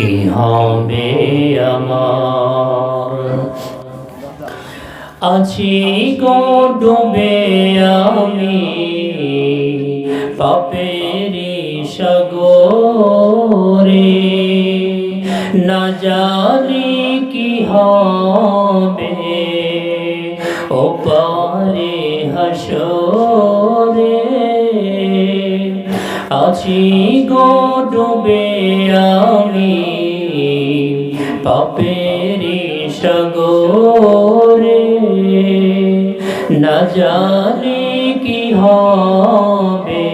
কি হবে আমার? আছি গো ডুবে আমি, পাপেরি সাগরে। না জানি কি হবে ও পারে হাসরে। আছি গো ডুবে আমি, পাপেরি সাগরে। না জানি কি হবে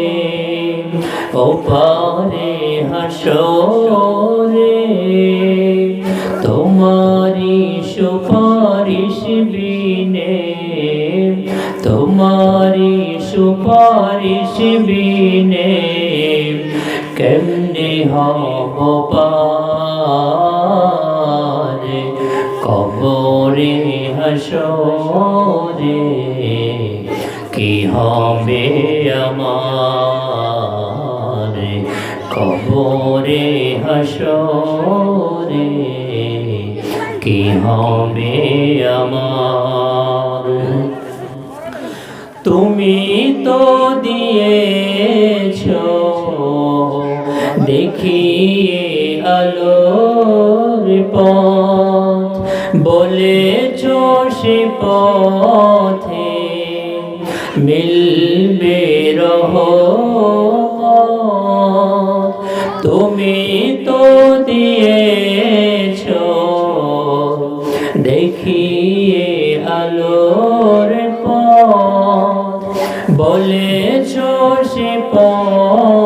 ও পারে হাসরে। তোমারি সুপারিশ বিনে তোমারি সুপারিশ বিনে কেমনে হব পারে কবরে হাসরে কি হবে আমার? কবরে হাসরে কি হবে আমার? তুমি তো দিয়েছ দেখিয়ে আলোর পথ। বলেছ সে পথে মিলবে রহ তুমি তো দিয়েছ দেখিয়ে আলোর পথ। বলেছ সে পথে